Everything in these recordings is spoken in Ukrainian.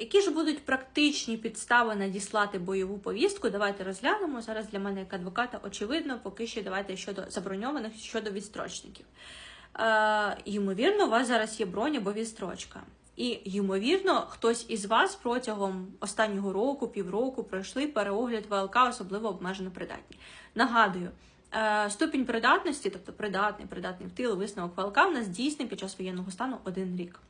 Які ж будуть практичні підстави надіслати бойову повістку? Давайте розглянемо. Зараз для мене як адвоката очевидно, поки що давайте щодо заброньованих, щодо відстрочників. Е, ймовірно, у вас зараз є бронь або відстрочка. І ймовірно, хтось із вас протягом останнього року, півроку пройшли переогляд ВЛК, особливо обмежено придатні. Нагадую, ступінь придатності, тобто придатний, придатний в тил, висновок ВЛК, у нас дійсний під час воєнного стану один рік.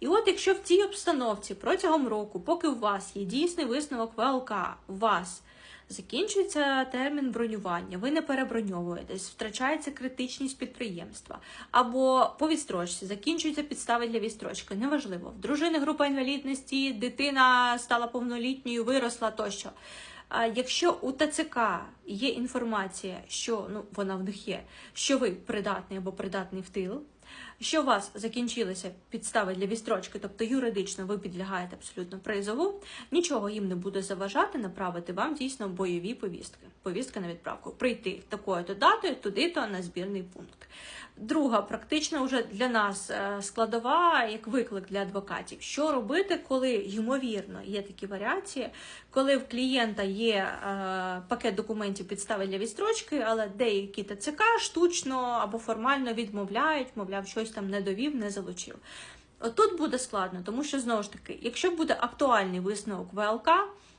І от якщо в цій обстановці протягом року, поки у вас є дійсний висновок ВЛК, у вас закінчується термін бронювання, ви не переброньовуєтесь, втрачається критичність підприємства, або по відстрочці закінчуються підстави для відстрочки. Неважливо, в дружини група інвалідності, дитина стала повнолітньою, виросла тощо. А якщо у ТЦК є інформація, що ну вона в них є, що ви придатний або придатний в тил, що у вас закінчилися підстави для відстрочки, тобто юридично ви підлягаєте абсолютно призову, нічого їм не буде заважати направити вам дійсно бойові повістки. Повістка на відправку. Прийти такою-то датою, туди-то на збірний пункт. Друга, практично вже для нас е, складова, як виклик для адвокатів. Що робити, коли ймовірно є такі варіації, коли в клієнта є е, пакет документів підстави для відстрочки, але деякі ТЦК штучно або формально відмовляють, мовляв, щось там не довів, не залучив. Отут буде складно, тому що знову ж таки, якщо буде актуальний висновок ВЛК,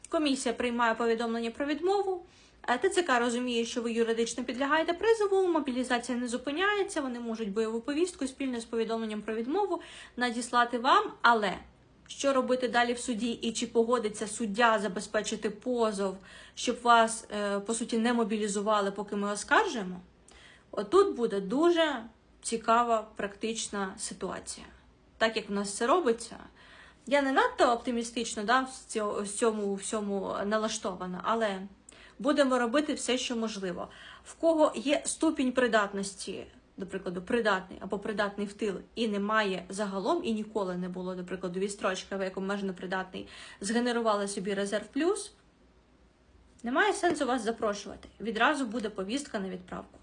комісія приймає повідомлення про відмову. ТЦК розуміє, що ви юридично підлягаєте призову, мобілізація не зупиняється, вони можуть бойову повістку спільно з повідомленням про відмову надіслати вам. Але що робити далі в суді, і чи погодиться суддя забезпечити позов, щоб вас е, по суті не мобілізували, поки ми оскаржуємо? Отут буде дуже цікава практична ситуація. Так як в нас це робиться, я не надто оптимістично да, в цьому, всьому налаштована, але будемо робити все, що можливо. В кого є ступінь придатності, до прикладу, придатний або придатний в тил, і немає загалом, і ніколи не було, до прикладу, відстрочка, ви як обмежено придатний, згенерували собі резерв плюс. Немає сенсу вас запрошувати. Відразу буде повістка на відправку.